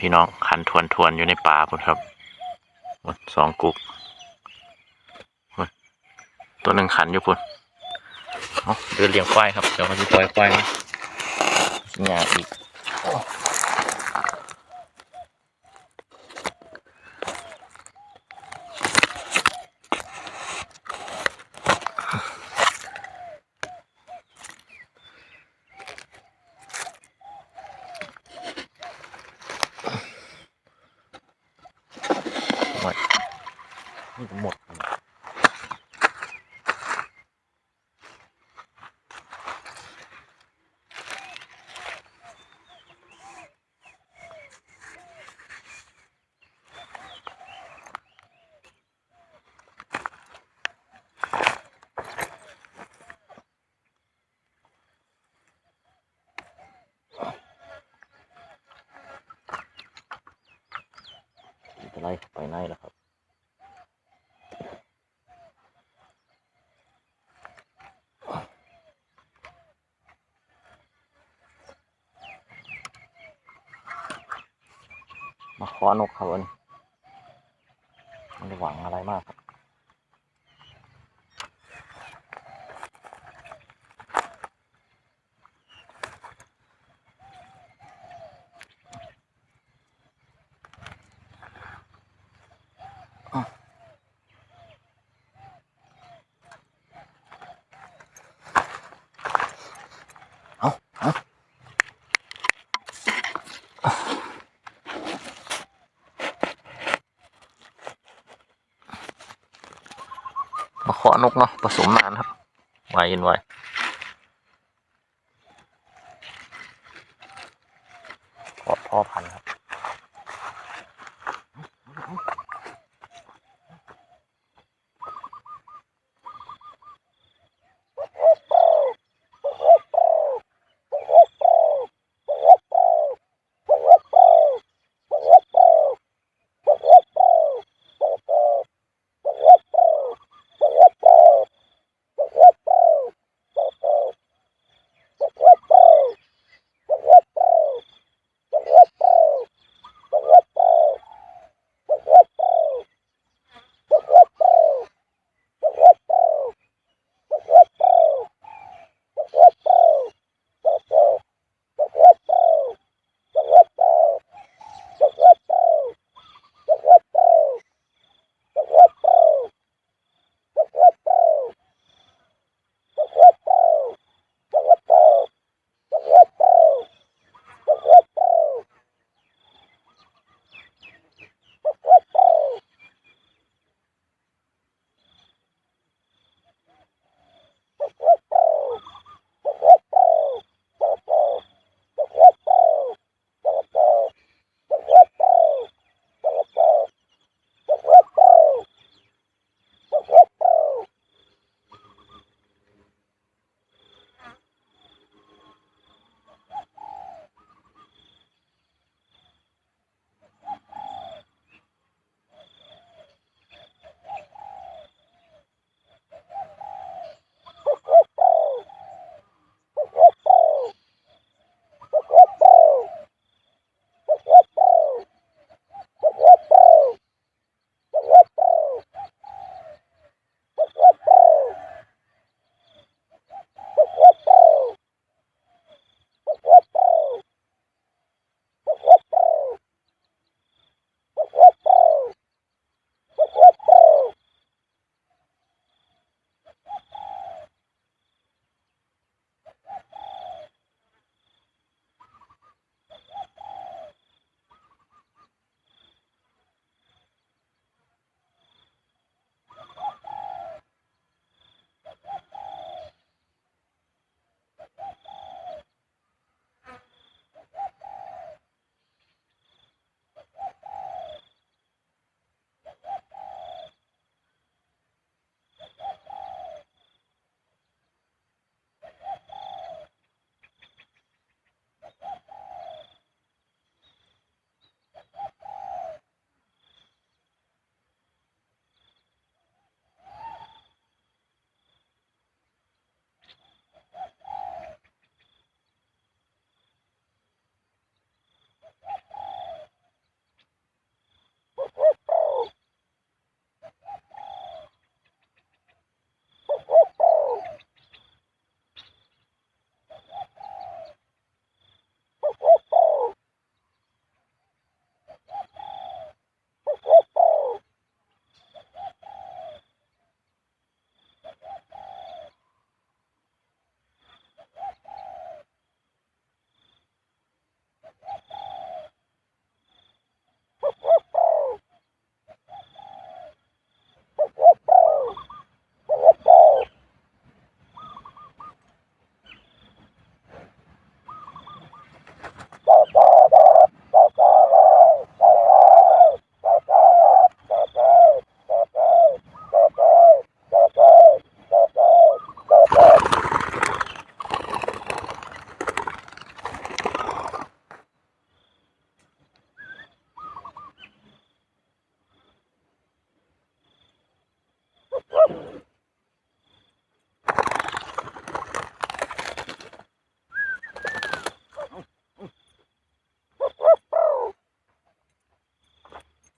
พี่น้องขันทวนทวนอยู่ในป่าพุ่นครับพุ่นสองกุกพุ่นตัวหนึ่งขันอยู่พุ่นเดินเลี้ยงควายครับเดี๋ยวเขาจะปล่อยควายมากินหญ้าอีก หมดนี่ก็หมดจะไล่ไปไหนแล้ว มาขอนกครับวันนี้ไม่ได้หวังอะไรมากครับาขอนกเนาะผสมนานครับไวเย็นไวขอพ่อพันธุ์ครับ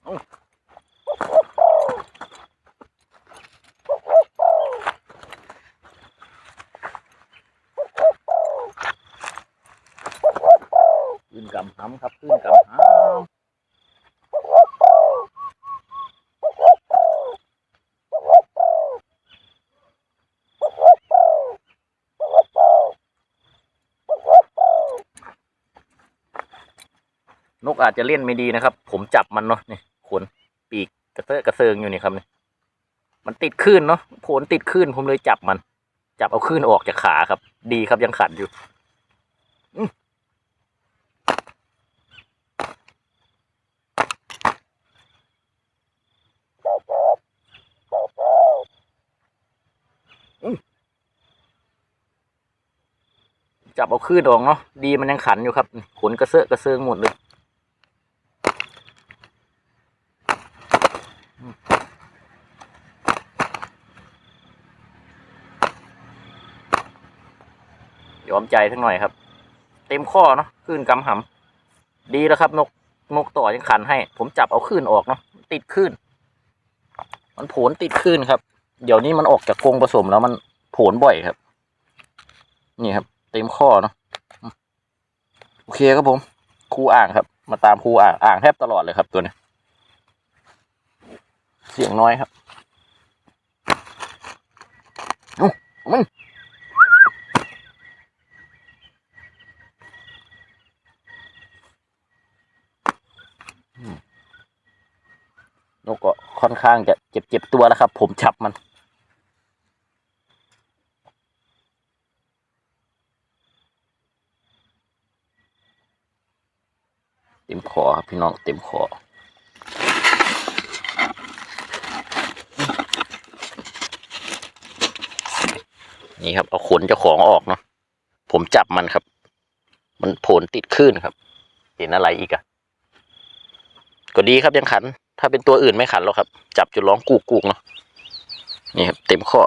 ขึ้นกำหำครับขึ้นกำหำนกอาจจะเล่นไม่ดีนะครับ ผมจับมันเนาะนี่ ขนปีกกระเซาะกระเซิงอยู่นี่ครับนี่มันติดคลื่นเนาะโผนติดคลื่นผมเลยจับมัน จับเอาคลื่นออกจากขาครับ ดีครับยังขันอยู่จับเอาคลื่นออกเนาะดีมันยังขันอยู่ครับขนกระเซาะกระเซิงหมดเลย ยอมใจทั้งหน่อยครับ เต็มข้อเนาะขึ้นกำหำดีแล้วครับ นกนกต่อยังขันให้ ผมจับเอาขึ้นออกเนาะติดขึ้น มันโผนติดขึ้นครับ เดี๋ยวนี้มันออกจากกรงผสมแล้วมันโผนบ่อยครับ นี่ครับ เต็มข้อเนาะโอเคครับผมครูอ่างครับ มาตามครูอ่างอ่างแทบตลอดเลยครับตัวนี้เสียงน้อยครับเอ้มัน นกก็ค่อน ข้างจะเจ็บเจ็บตัวแล้วครับ ผมจับมัน เต็มคอครับพี่น้องเต็มคอนี่ครับเอาขนเจ้าของออกเนาะผมจับมันครับ มันโผลติดขึ้นครับ เห็นอะไรอีกอะก็ดีครับยังขัน ถ้าเป็นตัวอื่นไม่ขันหรอกครับ จับจนร้องกูกกูกเนาะนี่ครับเต็มข้อ